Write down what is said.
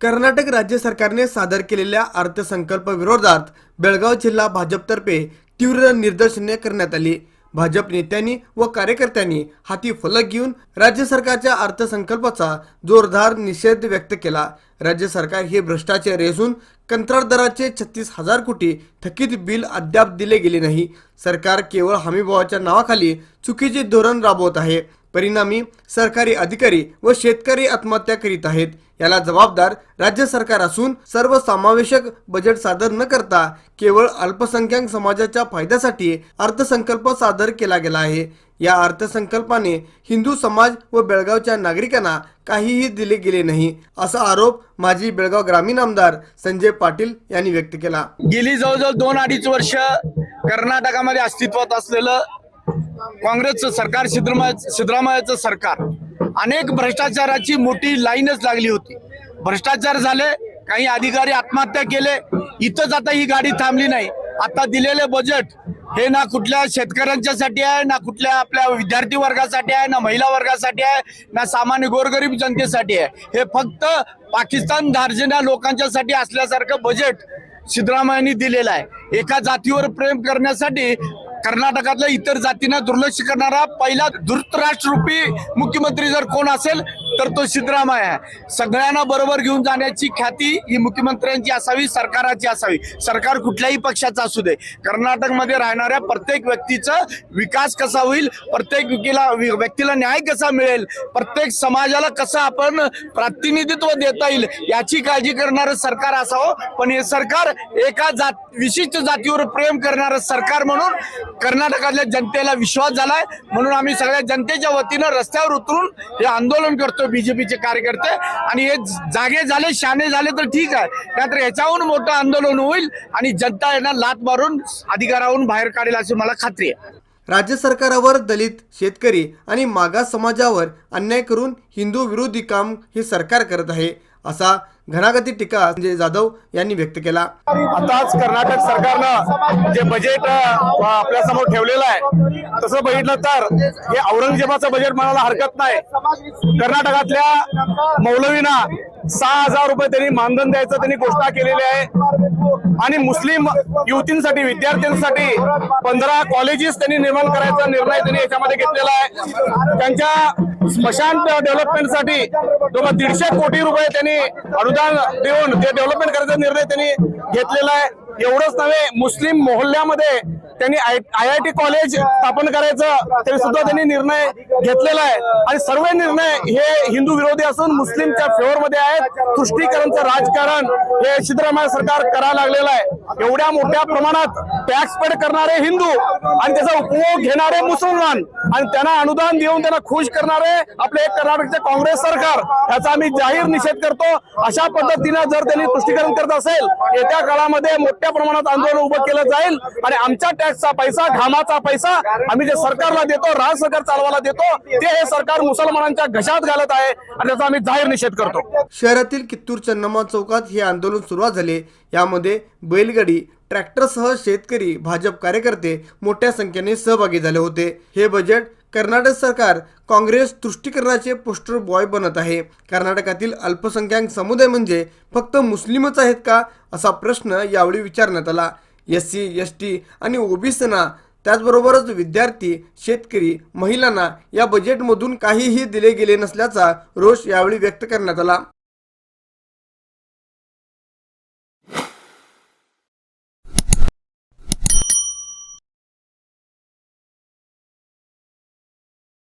कर्नाटक राज्य सरकारने सादर केलेल्या अर्थसंकल्प विरोधात बेळगाव जिल्हा भाजपतर्फे तीव्र निदर्शने करण्यात आली. भाजप नेत्यांनी व कार्यकर्त्यांनी हाती फलक घेऊन राज्य सरकारच्या अर्थसंकल्पाचा जोरदार निषेध व्यक्त केला. राज्य सरकार हे भ्रष्टाचारी असून कंत्राटदाराचे छत्तीस हजार कोटी थकीत बिल अद्याप दिले गेले नाही. सरकार केवळ हमीभावाच्या नावाखाली चुकीचे धोरण राबवत आहे. परिणामी सरकारी अधिकारी व शेतकरी आत्महत्या करीत आहेत. याला जबाबदार राज्य सरकार असून सर्वसमावेशक बजेट सादर न करता केवळ अल्पसंख्याक समाजाच्या फायद्यासाठी अर्थसंकल्प सादर केला गेला आहे. या अर्थसंकल्पाने हिंदू समाज व बेळगावच्या नागरिकांना काहीही दिले गेले नाही असा आरोप माजी बेळगाव ग्रामीण आमदार संजय पाटील यांनी व्यक्त केला. गेली जवळजवळ दोन अडीच वर्ष कर्नाटकामध्ये अस्तित्वात असलेलं काँग्रेसचं सरकार सिद्धरामय सिद्धरामयाचं सरकार. अनेक भ्रष्टाचाराची मोठी लाईनच लागली होती. भ्रष्टाचार झाले काही अधिकारी आत्महत्या केले इथंच आता ही गाडी थांबली नाही. आता दिलेले बजेट हे ना कुठल्या शेतकऱ्यांच्यासाठी आहे ना कुठल्या आपल्या विद्यार्थी वर्गासाठी आहे ना महिला वर्गासाठी आहे ना सामान्य गोरगरीब जनतेसाठी आहे. हे फक्त पाकिस्तान धार्जिण्या लोकांच्यासाठी असल्यासारखं बजेट सिद्धरामयांनी दिलेलं आहे. एका जातीवर प्रेम करण्यासाठी कर्नाटकातल्या इतर जातींना दुर्लक्ष करणारा पहिला धृतराष्ट्ररूपी मुख्यमंत्री जर कोण असेल तर तो सिद्धरामय आहे सगळ्यांना बरोबर घेऊन जाण्याची ख्याती ही मुख्यमंत्र्यांची असावी सरकाराची असावी. सरकार कुठल्याही पक्षाचं असू दे. कर्नाटकमध्ये राहणाऱ्या प्रत्येक व्यक्तीचा विकास कसा होईल प्रत्येक व्यक्तीला व्यक्तीला न्याय कसा मिळेल प्रत्येक समाजाला कसं आपण प्रातिनिधित्व देता येईल याची काळजी करणारं सरकार असावं. पण हे सरकार एका जात विशिष्ट जातीवर प्रेम करणारं सरकार म्हणून कर्नाटकातल्या जनतेला विश्वास झालाय. म्हणून आम्ही सगळ्या जनतेच्या वतीनं रस्त्यावर उतरून हे आंदोलन करतो बीजेपीचे कार्यकर्ते आणि हे जागे झाले शाने झाले तर ठीक आहे. त्यानंतर ह्याच्याहून मोठं आंदोलन होईल आणि जनता यांना लात मारून अधिकाराहून बाहेर काढेल अशी मला खात्री आहे. राज्य सरकारावर दलित शेतकरी आणि मागास समाजावर अन्याय करून हिंदू विरोधी काम हे सरकार करत आहे. असा घणागती टीका संजय जाधव यांनी व्यक्त केला. आताच कर्नाटक सरकारनं जे बजेट आपल्यासमोर ठेवलेलं आहे तसं बघितलं तर हे औरंगजेबाचं बजेट म्हणायला हरकत नाही. कर्नाटकातल्या मौलवींना सहा हजार रुपये त्यांनी मानधन द्यायचं त्यांनी घोषणा केलेली आहे. आणि मुस्लिम युवतींसाठी विद्यार्थ्यांसाठी पंधरा कॉलेजेस त्यांनी निर्माण करायचा निर्णय त्यांनी याच्यामध्ये घेतलेला आहे. त्यांच्या स्मशान डेव्हलपमेंटसाठी जवळ दीडशे कोटी रुपये त्यांनी अनुदान देऊन ते डेव्हलपमेंट करायचा निर्णय त्यांनी घेतलेला आहे. एवढंच नव्हे मुस्लिम मोहल्ल्यामध्ये त्यांनी आय आय टी कॉलेज स्थापन करायचं तरी सुद्धा त्यांनी निर्णय घेतलेला आहे. आणि सर्व निर्णय हे हिंदू विरोधी असून मुस्लिमच्या फेवर मध्ये आहेत. तुष्टीकरणचं राजकारण हे सिद्धरामय्या सरकार करायला लागलेलं आहे. एवढ्या मोठ्या प्रमाणात टॅक्स पेड करणारे हिंदू आणि त्याचा उपभोग घेणारे मुसलमान आणि त्यांना अनुदान देऊन त्यांना खुश करणारे आपले कर्नाटकचे काँग्रेस सरकार याचा आम्ही जाहीर निषेध करतो. अशा पद्धतीनं जर त्यांनी तुष्टीकरण करत असेल येत्या काळामध्ये मोठ्या प्रमाणात आंदोलन उभं केलं जाईल आणि आमच्या टॅक्सचा पैसा घामाचा पैसा आम्ही जे सरकारला देतो राज सरकार चालवायला देतो ते हे सरकार मुसलमानांच्या घशात घालत आहे आणि त्याचा आम्ही जाहीर निषेध करतो. शहरातील कित्तूर चन्नम्मा चौकात हे आंदोलन सुरुवात झाले. यामध्ये बैलगाडी ट्रॅक्टरसह शेतकरी भाजप कार्यकर्ते मोठ्या संख्येने सहभागी झाले होते. हे बजेट कर्नाटक सरकार काँग्रेस तुष्टीकरणाचे पोस्टर बॉय बनत आहे. कर्नाटकातील अल्पसंख्याक समुदाय म्हणजे फक्त मुस्लिमच आहेत का? असा प्रश्न यावेळी विचारण्यात आला. एस सी एस टी आणि ओबीसीना त्याचबरोबरच विद्यार्थी शेतकरी महिलांना या बजेटमधून काहीही दिले गेले नसल्याचा रोष यावेळी व्यक्त करण्यात आला.